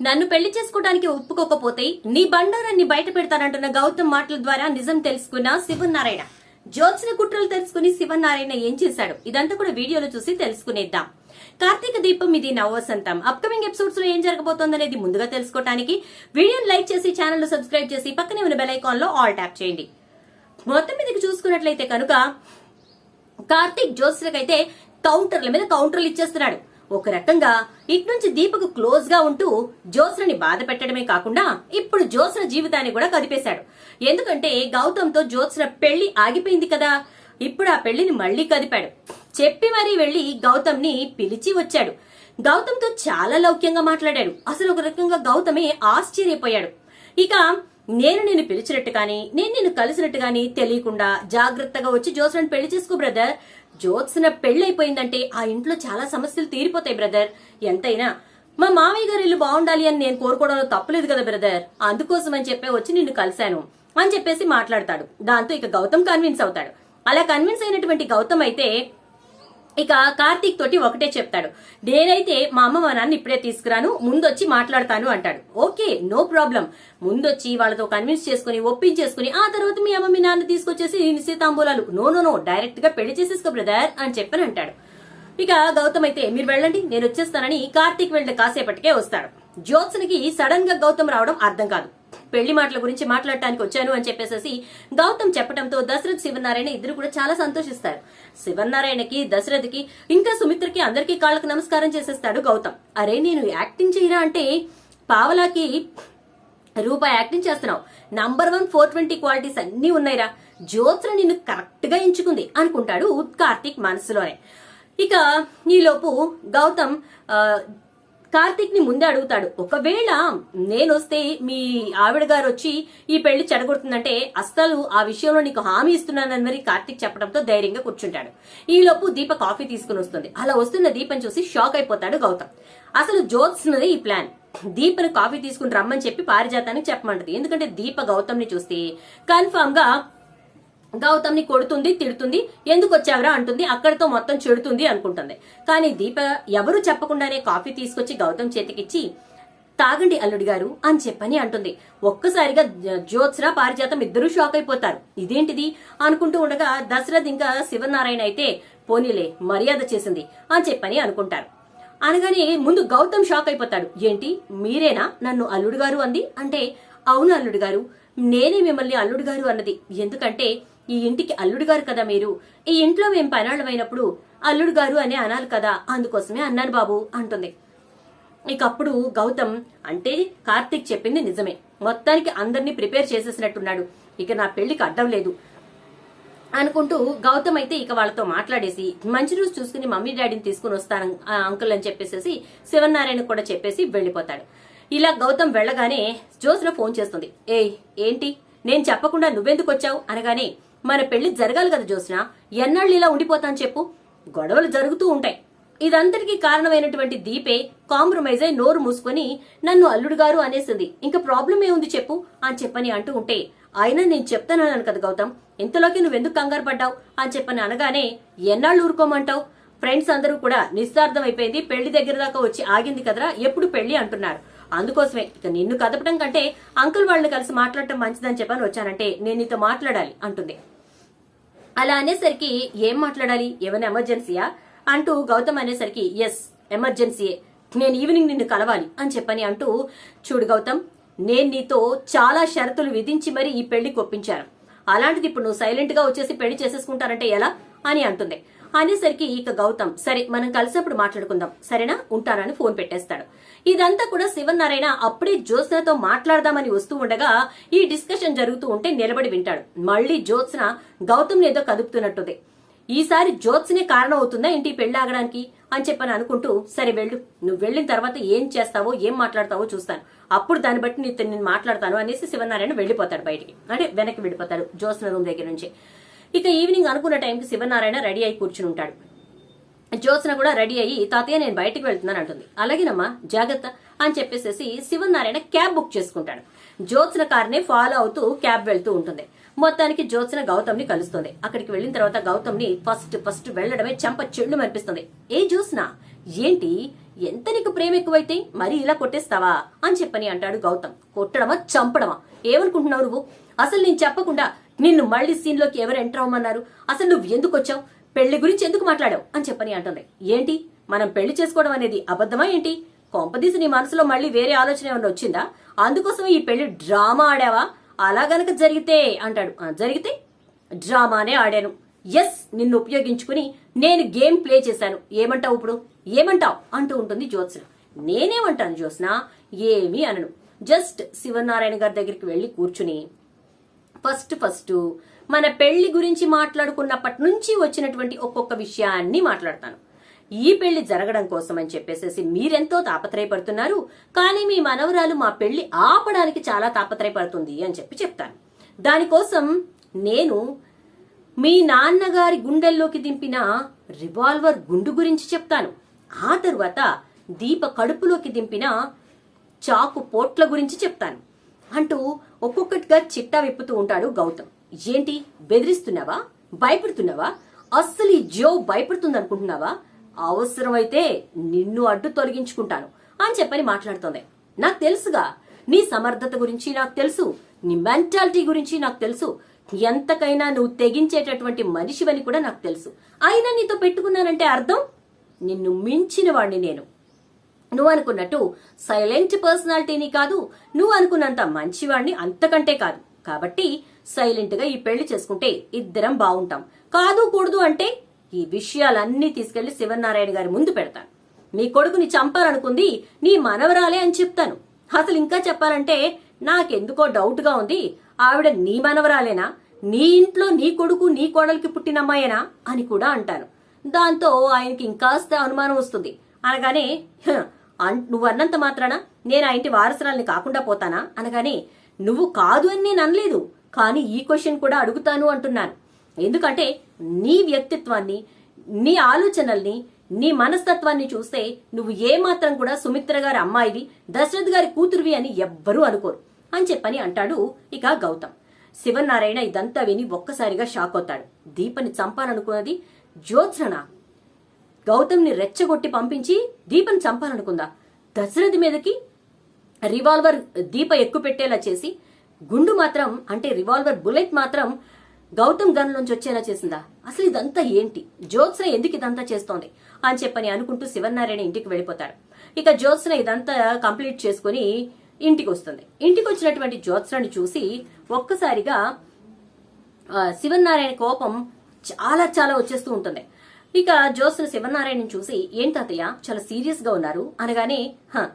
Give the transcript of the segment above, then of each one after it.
నన్ను పెళ్ళి చేసుకోవడానికి ఒప్పుకోకపోతే నీ బండారాన్ని బయట పెడతానంటున్న గౌతమ్ మాటల ద్వారా నిజం తెలుసుకున్న శివనారాయణ జ్యోత్స్న కుట్రలు తెలుసుకుని శివనారాయణ ఏం చేశాడు? ఇదంతా కూడా వీడియోలో చూసి తెలుసుకునేద్దాం. కార్తీక దీపం ఇది నవవసంతం అప్కమింగ్ ఎపిసోడ్స్లో ఏం జరగబోతోందనేది ముందుగా తెలుసుకోవడానికి వీడియోని లైక్ చేసి ఛానల్ సబ్స్క్రైబ్ చేసి పక్కనే ఉన్న బెల్ ఐకాన్లో ఆల్ ట్యాప్ చేయండి. మొత్తం మీదకి చూసుకున్నట్లయితే కనుక కార్తీక్ జ్యోత్సులకైతే కౌంటర్ల మీద కౌంటర్లు ఇచ్చేస్తున్నాడు. ఒక రకంగా ఇటు నుంచి దీపకు క్లోజ్గా ఉంటూ జ్యోత్స్నని బాధ పెట్టడమే కాకుండా ఇప్పుడు జ్యోత్స్న జీవితాన్ని కూడా కదిపేశాడు. ఎందుకంటే గౌతమ్తో జ్యోత్స్న పెళ్ళి ఆగిపోయింది కదా. ఇప్పుడు ఆ పెళ్ళిని మళ్ళీ కదిపాడు. చెప్పి మరీ వెళ్ళి గౌతమ్ని పిలిచి వచ్చాడు. గౌతమ్తో చాలా లౌక్యంగా మాట్లాడాడు. అసలు ఒక రకంగా గౌతమే ఆశ్చర్యపోయాడు. ఇక నేను నిన్ను పిలిచినట్టు కానీ నేను నిన్ను కలిసినట్టు కానీ తెలియకుండా జాగ్రత్తగా వచ్చి జ్యోత్స్నని పెళ్ళి చేసుకో బ్రదర్. జ్యోత్స్న పెళ్ళైపోయిందంటే ఆ ఇంట్లో చాలా సమస్యలు తీరిపోతాయి బ్రదర్. ఎంతైనా. మా మామయ్య గారి ఇల్లు బాగుండాలి అని నేను కోరుకోవడంలో తప్పలేదు కదా బ్రదర్. అందుకోసం అని చెప్పి వచ్చి నిన్ను కలిశాను అని చెప్పేసి మాట్లాడతాడు. దాంతో ఇక గౌతమ్ కన్విన్స్ అవుతాడు. అలా కన్విన్స్ అయినటువంటి గౌతమ్ అయితే ఇక కార్తీక్ తోటి ఒకటే చెప్తాడు. నేనైతే మా అమ్మ మా నాన్న ఇప్పుడే తీసుకురాను ముందొచ్చి మాట్లాడతాను అంటాడు. Okay no problem. ముందొచ్చి వాళ్ళతో కన్విన్స్ చేసుకుని ఒప్పించేసుకుని ఆ తర్వాత మీ అమ్మ మీ నాన్న తీసుకొచ్చేసి నిశ్చితాంబూలాలు నో నో నో డైరెక్ట్గా పెళ్ళి చేసేసుకో బ్రదర్ అని చెప్పని అంటాడు. ఇక గౌతమ్ అయితే మీరు వెళ్ళండి నేను వచ్చేస్తానని కార్తీక్ వెళ్ళిన కాసేపటికే వస్తాడు. జ్యోత్సనికి సడన్గా గౌతమ్ రావడం అర్థం కాదు. పెళ్ళి మాటల గురించి మాట్లాడటానికి వచ్చాను అని చెప్పేసి గౌతమ్ చెప్పడంతో దశరథ్ శివనారాయణ ఇద్దరు కూడా చాలా సంతోషిస్తారు. శివనారాయణకి దశరథ్కి ఇంకా సుమిత్రకి అందరికీ కాళ్ళకు నమస్కారం చేసేస్తాడు గౌతమ్. అరే నేను యాక్టింగ్ చేయరా అంటే పావలాకి రూపాయి యాక్టింగ్ చేస్తున్నావు. Number one four twenty qualities అన్నీ ఉన్నాయిరా. జ్యోత్స్న నిన్ను కరెక్ట్గా ఎంచుకుంది అనుకుంటాడు కార్తీక్ మనసులోనే. ఇక ఈలోపు గౌతమ్ కార్తిక్ని ముందే అడుగుతాడు. ఒకవేళ నేను వస్తే మీ ఆవిడ గారు వచ్చి ఈ పెళ్ళి చెడగొడుతుందంటే అస్సలు ఆ విషయంలో నీకు హామీ ఇస్తున్నానని మరి కార్తీక్ చెప్పడంతో ధైర్యంగా కూర్చుంటాడు. ఈలోపు దీప కాఫీ తీసుకుని వస్తుంది. అలా వస్తున్న దీపం చూసి షాక్ అయిపోతాడు గౌతమ్. అసలు జ్యోత్స్నది ఈ ప్లాన్. దీపను కాఫీ తీసుకుని రమ్మని చెప్పి పారిజాతానికి చెప్పమంటది. ఎందుకంటే దీప గౌతమ్ని చూస్తే కన్ఫామ్గా గౌతమ్ని కొడుతుంది తిడుతుంది ఎందుకు వచ్చావరా అంటుంది అక్కడితో మొత్తం చెడుతుంది అనుకుంటుంది. కానీ దీప ఎవరు చెప్పకుండానే కాఫీ తీసుకొచ్చి గౌతమ్ చేతికిచ్చి తాగండి అల్లుడి గారు అని చెప్పని అంటుంది. ఒక్కసారిగా జ- పారిజాతం ఇద్దరూ షాక్ అయిపోతారు. ఇదేంటిది? అనుకుంటూ ఉండగా దశరథ్ ఇంకా శివనారాయణ అయితే పోనీలే మర్యాద చేసింది అని చెప్పని అనుకుంటారు. అనగానే ముందు గౌతమ్ షాక్ అయిపోతాడు. ఏంటి మీరేనా నన్ను అల్లుడు గారు అంది? అంటే అవును అల్లుడు గారు నేనే మిమ్మల్ని అల్లుడు గారు అన్నది. ఎందుకంటే ఈ ఇంటికి అల్లుడు గారు కదా మీరు? ఈ ఇంట్లో మేం పనాళ్ళమైనప్పుడు అల్లుడు గారు అనే అనాలి కదా అందుకోసమే అన్నాను బాబు అంటుంది. ఇక అప్పుడు గౌతమ్ అంటే కార్తీక్ చెప్పింది నిజమే. మొత్తానికి అందరినీ ప్రిపేర్ చేసేసినట్టున్నాడు. ఇక నా పెళ్ళికి అడ్డం లేదు. అనుకుంటూ గౌతమ్ అయితే ఇక వాళ్ళతో మాట్లాడేసి మంచి రోజు చూసుకుని మమ్మీ డాడీని తీసుకుని వస్తాను ఆ అంకుల్ అని చెప్పేసి శివనారాయణ కూడా చెప్పేసి వెళ్ళిపోతాడు. ఇలా గౌతమ్ వెళ్ళగానే జ్యోత్స్న ఫోన్ చేస్తుంది. ఏయ్ ఏంటి? నేను చెప్పకుండా నువ్వెందుకు వచ్చావు? అనగానే మన పెళ్ళి జరగాలి కదా జ్యోత్స్న? ఎన్నాళ్ళు ఇలా ఉండిపోతాను చెప్పు? గొడవలు జరుగుతూ ఉంటాయి. ఇదంతటికీ కారణమైనటువంటి దీపే కాంప్రమైజ్ అయి నోరు మూసుకొని నన్ను అల్లుడు గారు అనేసింది. ఇంకా ప్రాబ్లం ఏముంది చెప్పు? అని చెప్పని అంటూ ఉంటే అయినా నేను చెప్తానన్నాను కదా గౌతమ్. ఇంతలోకి నువ్వెందుకు కంగారు పడ్డావు? అని చెప్పని అనగానే ఎన్నాళ్ళు ఊరుకోమంటావు? ఫ్రెండ్స్ అందరూ కూడా నిస్సార్థం అయిపోయింది పెళ్ళి దగ్గర దాకా వచ్చి ఆగింది కదరా? ఎప్పుడు పెళ్ళి అంటున్నారు. అందుకోసమే ఇక నిన్ను కదపడం కంటే అంకుల్ వాళ్ళని కలిసి మాట్లాడటం మంచిదని చెప్పని వచ్చానంటే నేను నీతో మాట్లాడాలి అంటుంది. అలా అనేసరికి ఏం మాట్లాడాలి? ఏమైనా ఎమర్జెన్సీయా? అంటూ గౌతమ్ అనేసరికి ఎస్ ఎమర్జెన్సీయే. నేను ఈవినింగ్ నిన్ను కలవాలి అని చెప్పని అంటూ చూడు గౌతమ్ నేను నీతో చాలా షరతులు విధించి మరి ఈ పెళ్ళి కొప్పించాను అలాంటిది ఇప్పుడు నువ్వు సైలెంట్గా వచ్చేసి పెళ్ళి చేసేసుకుంటానంటే ఎలా? అని అంటుంది. అనేసరికి ఇక గౌతమ్ సరే మనం కలిసినప్పుడు మాట్లాడుకుందాం. సరేనా? ఉంటానని ఫోన్ పెట్టేస్తాడు. ఇదంతా కూడా శివనారాయణ అప్పుడే జ్యోత్స్నతో మాట్లాడదామని వస్తూ ఉండగా ఈ డిస్కషన్ జరుగుతూ ఉంటే నిలబడి వింటాడు. మళ్ళీ జ్యోత్స్న గౌతమ్ ఏదో కదుపుతున్నట్టుంది. ఈసారి జ్యోత్స్నే కారణం అవుతుందా ఇంటి పెళ్ళి ఆగడానికి? అని చెప్పని అనుకుంటూ సరే వెళ్ళు నువ్వు వెళ్ళిన తర్వాత ఏం చేస్తావో ఏం మాట్లాడతావో చూస్తాను. అప్పుడు దాన్ని బట్టి నీతో నేను మాట్లాడతాను అనేసి శివనారాయణ వెళ్ళిపోతాడు బయటికి. అంటే వెనక్కి వెళ్ళిపోతాడు జ్యోత్స్న రూమ్ దగ్గర నుంచి. ఇక ఈవినింగ్ అనుకున్న టైంకి శివనారాయణ రెడీ అయి కూర్చుని ఉంటాడు. జ్యోత్సన కూడా రెడీ అయ్యి తాతయ్య నేను బయటికి వెళ్తున్నాను అంటుంది. అలాగేనమ్మా జాగ్రత్త అని చెప్పేసి శివనారాయణ క్యాబ్ బుక్ చేసుకుంటాడు. జ్యోత్సన కార్నే ఫాలో అవుతూ క్యాబ్ వెళ్తూ ఉంటుంది. మొత్తానికి జ్యోత్సన గౌతమ్ని కలుస్తుంది. అక్కడికి వెళ్ళిన తర్వాత గౌతమ్ని ఫస్ట్ ఫస్ట్ వెళ్ళడమే చంప చెళ్ళు అనిపిస్తుంది ఏ జ్యోత్స్న ఏంటి? ఎంత నీకు ప్రేమ ఎక్కువైతే మరీ ఇలా కొట్టేస్తావా? అని చెప్పని అంటాడు గౌతమ్. కొట్టడమా చంపడమా? ఏమనుకుంటున్నావు నువ్వు? అసలు నేను చెప్పకుండా నిన్ను మళ్ళీ సీన్లోకి ఎవరు ఎంటర్ అవ్వమన్నారు? అసలు నువ్వు ఎందుకు వచ్చావు? పెళ్ళి గురించి ఎందుకు మాట్లాడావు? అని చెప్పని అంటుంది. ఏంటి? మనం పెళ్ళి చేసుకోవడం అనేది అబద్ధమా ఏంటి? కొంపదీసి నీ మనసులో మళ్ళీ వేరే ఆలోచన ఏమైనా వచ్చిందా? అందుకోసం ఈ పెళ్ళి డ్రామా ఆడావా? అలా గనక జరిగితే అంటాడు. జరిగితే డ్రామానే ఆడాను. ఎస్ నిన్ను ఉపయోగించుకుని నేను గేమ్ ప్లే చేశాను. ఏమంటావు ఇప్పుడు? ఏమంటావు? అంటూ ఉంటుంది జ్యోత్స్న. నేనేమంటాను జ్యోత్స్న? ఏమీ అనను. జస్ట్ శివనారాయణ గారి దగ్గరికి వెళ్ళి కూర్చుని ఫస్ట్ ఫస్ట్ మన పెళ్ళి గురించి మాట్లాడుకున్నప్పటి నుంచి వచ్చినటువంటి ఒక్కొక్క విషయాన్ని మాట్లాడతాను. ఈ పెళ్ళి జరగడం కోసం అని చెప్పేసేసి మీరెంతో తాపత్రయపడుతున్నారు. కానీ మీ మనవరాలు మా పెళ్ళి ఆపడానికి చాలా తాపత్రయపడుతుంది అని చెప్పి చెప్తాను. దానికోసం నేను మీ నాన్నగారి గుండెల్లోకి దింపిన రివాల్వర్ గుండు గురించి చెప్తాను. ఆ తరువాత దీప కడుపులోకి దింపిన చాకు పోట్ల గురించి చెప్తాను. అంటూ ఒక్కొక్కటిగా చిట్టా విప్పుతూ ఉంటాడు గౌతమ్. ఏంటి? బెదిరిస్తున్నావా? భయపడుతున్నావా? అస్సలు ఈ జో భయపడుతుంది అనుకుంటున్నావా అవసరమైతే నిన్ను అడ్డు తొలగించుకుంటాను అని చెప్పని మాట్లాడుతోంది. నాకు తెలుసుగా. నీ సమర్థత గురించి నాకు తెలుసు. నీ మెంటాలిటీ గురించి నాకు తెలుసు. ఎంతకైనా నువ్వు తెగించేటటువంటి మనిషివని కూడా నాకు తెలుసు. అయినా నీతో పెట్టుకున్నానంటే అర్థం? నిన్ను మించిన వాణ్ణి నేను. నువ్వు అనుకున్నట్టు సైలెంట్ పర్సనాలిటీని కాదు నువ్వు అనుకున్నంత మంచివాణ్ణి అంతకంటే కాదు. కాబట్టి సైలెంట్గా ఈ పెళ్ళి చేసుకుంటే ఇద్దరం బాగుంటాం. కాదు కూడదు అంటే ఈ విషయాలన్నీ తీసుకెళ్ళి శివనారాయణ గారి ముందు పెడతాను. నీ కొడుకుని చంపాలనుకుంది నీ మనవరాలే అని చెప్తాను. అసలు ఇంకా చెప్పాలంటే నాకెందుకో డౌట్గా ఉంది. ఆవిడ నీ మనవరాలేనా? నీ ఇంట్లో నీ కొడుకు నీ కోడలికి పుట్టిన అమ్మాయేనా? అని కూడా అంటాను. దాంతో ఆయనకి ఇంకాస్త అనుమానం వస్తుంది. అనగానే "హ, నువ్వు అన్నంత మాత్రాన? నేను ఆ ఇంటి వారసురాల్ని కాకుండా పోతానా? అనగానే నువ్వు కాదు అని నేను అనలేదు. కానీ ఈ క్వశ్చన్ కూడా అడుగుతాను అంటున్నాను. ఎందుకంటే నీ వ్యక్తిత్వాన్ని నీ ఆలోచనల్ని నీ మనస్తత్వాన్ని చూస్తే నువ్వు ఏమాత్రం కూడా సుమిత్ర గారి అమ్మాయివి దశరథ్ గారి కూతురువి అని ఎవ్వరూ అనుకోరు అని చెప్పని అంటాడు ఇక గౌతమ్. శివనారాయణ ఇదంతా విని ఒక్కసారిగా షాక్ అవుతాడు. దీపని చంపాలనుకున్నది జ్యోత్స్న గౌతమ్ని రెచ్చగొట్టి పంపించి దీపం చంపాలనుకుందా? దశరథి మీదకి రివాల్వర్ దీప ఎక్కువ పెట్టేలా చేసి గుండు మాత్రం అంటే రివాల్వర్ బుల్లెట్ మాత్రం గౌతమ్ గన్ నుంచి వచ్చేలా చేసిందా? అసలు ఇదంతా ఏంటి? జ్యోత్స్న ఎందుకు ఇదంతా చేస్తోంది? అని చెప్పని అనుకుంటూ శివనారాయణ ఇంటికి వెళ్ళిపోతాడు. ఇక జ్యోత్స్న ఇదంతా కంప్లీట్ చేసుకుని ఇంటికి వస్తుంది. ఇంటికి వచ్చినటువంటి జ్యోత్స్నని చూసి ఒక్కసారిగా శివనారాయణ కోపం చాలా చాలా వచ్చేస్తూ ఉంటుంది. ఇక జ్యోత్స్న శివనారాయణ చూసి ఏం తాతయ్య? చాలా సీరియస్గా ఉన్నారు. అనగానే "హ,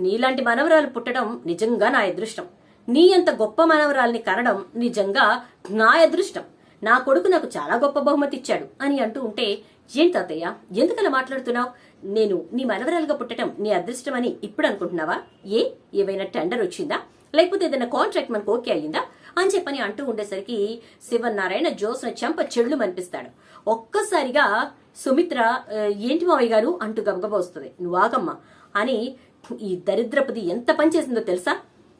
నీలాంటి మనవరాలు పుట్టడం నిజంగా నా అదృష్టం. నీ అంత గొప్ప మనవరాల్ని కనడం నిజంగా నా అదృష్టం. నా కొడుకు నాకు చాలా గొప్ప బహుమతి ఇచ్చాడు అని అంటూ ఉంటే ఏం తాతయ్య? ఎందుకలా మాట్లాడుతున్నావు? నేను నీ మనవరాలుగా పుట్టడం నీ అదృష్టం అని ఇప్పుడు అనుకుంటున్నావా? ఏ? ఏవైనా టెండర్ వచ్చిందా? లేకపోతే ఏదైనా కాంట్రాక్ట్ మనకు ఓకే అయ్యిందా అని చెప్పని అంటూ ఉండేసరికి శివనారాయణ జోస్న చెంప చెళ్ళు మనిపిస్తాడు. ఒక్కసారిగా సుమిత్ర ఏంటి మావయ్య గారు? అంటూ గబగబా వస్తుంది. నువ్వు ఆగమ్మా. అని ఈ దరిద్రపది ఎంత పని చేసిందో తెలుసా?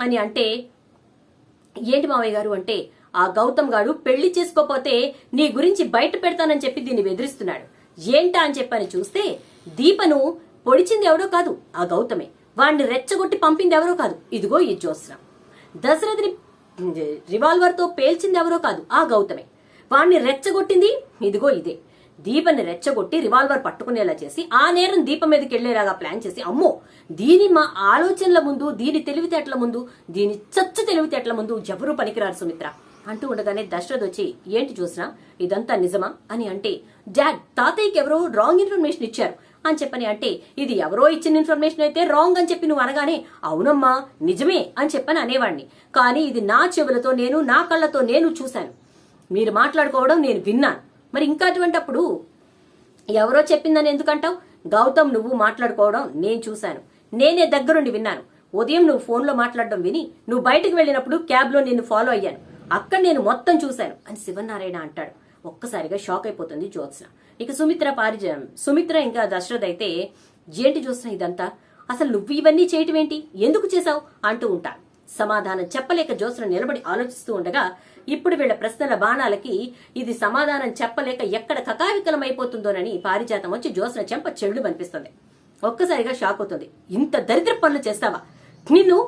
అని అంటే ఏంటి మావయ్య గారు? అంటే ఆ గౌతమ్ గారు పెళ్ళి చేసుకోపోతే నీ గురించి బయట పెడతానని చెప్పి దీన్ని బెదిరిస్తున్నాడు. ఏంటా అని చెప్పని చూస్తే దీపను పొడిచింది ఎవరో కాదు ఆ గౌతమే. వాణ్ణి రెచ్చగొట్టి పంపింది ఎవరో కాదు. ఇదిగో ఈ జ్యోత్స్న దశరథిని రివాల్వర్తో పేల్చింది ఎవరో కాదు ఆ గౌతమే. వాణ్ణి రెచ్చగొట్టింది ఇదిగో ఇదే. దీపని రెచ్చగొట్టి రివాల్వర్ పట్టుకునేలా చేసి ఆ నేరం దీపం మీదకి వెళ్ళేలాగా ప్లాన్ చేసి అమ్మో! దీని మా ఆలోచనల ముందు దీని తెలివితేటల ముందు దీని చచ్చు తెలివితేటల ముందు ఎవరూ పనికిరారు సుమిత్ర. అంటూ ఉండగానే దశరథ్ వచ్చి ఏంటి చూసినా ఇదంతా నిజమా? అని అంటే డాడ్ తాతయ్యకి ఎవరో రాంగ్ ఇన్ఫర్మేషన్ ఇచ్చారు. అని చెప్పని అంటే ఇది ఎవరో ఇచ్చిన ఇన్ఫర్మేషన్ అయితే రాంగ్ అని చెప్పి నువ్వు అనగానే అవునమ్మా నిజమే అని చెప్పని అనేవాడిని కానీ ఇది నా చెవులతో నేను నా కళ్ళతో నేను చూశాను. మీరు మాట్లాడుకోవడం నేను విన్నాను. మరి ఇంకా అటువంటప్పుడు ఎవరో చెప్పిందని ఎందుకంటావు? గౌతమ్ నువ్వు మాట్లాడుకోవడం నేను చూశాను. నేనే దగ్గరుండి విన్నాను. ఉదయం నువ్వు ఫోన్లో మాట్లాడడం విని నువ్వు బయటకు వెళ్ళినప్పుడు క్యాబ్లో నిన్ను ఫాలో అయ్యాను. అక్కడ నేను మొత్తం చూశాను అని శివనారాయణ అంటాడు. ఒక్కసారిగా షాక్ అయిపోతుంది జ్యోత్స్న. ఇక సుమిత్ర పారిజ సుమిత్ర ఇంకా దశరథ్ అయితే ఏంటి చూసిన ఇదంతా? అసలు నువ్వు ఇవన్నీ చేయటం ఏంటి ఎందుకు చేశావు? అంటూ ఉంటాడు. సమాధానం చెప్పలేక జ్యోత్స్న నిలబడి ఆలోచిస్తూ ఉండగా ఇప్పుడు వీళ్ళ ప్రశ్నల బాణాలకి ఇది సమాధానం చెప్పలేక ఎక్కడ కకావికలమైపోతుందోనని పారిజాతం వచ్చి జోస్న చెంప చెళ్ళు కనిపిస్తుంది ఒక్కసారిగా షాక్ అవుతుంది. ఇంత దరిద్ర పనులు చేస్తావా? నిన్ను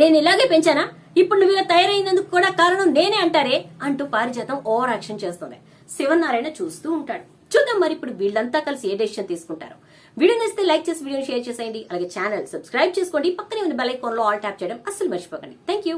నేను ఇలాగే పెంచానా? ఇప్పుడు నువ్వు ఇలా తయారైనందుకు కూడా కారణం నేనే అంటారే అంటూ పారిజాతం ఓవర్ యాక్షన్ చేస్తుంది. శివనారాయణ చూస్తూ ఉంటాడు. చూద్దాం మరి ఇప్పుడు వీళ్ళంతా కలిసి ఏ డెసిషన్ తీసుకుంటారు? వీడియో నచ్చితే లైక్ చేసి వీడియో షేర్ చేసేయండి. అలాగే ఛానల్ సబ్స్క్రైబ్ చేసుకోండి. పక్కనే ఉన్న బెల్ ఐకాన్లో ఆల్ ట్యాప్ చేయడం అస్సలు మర్చిపోకండి. Thank you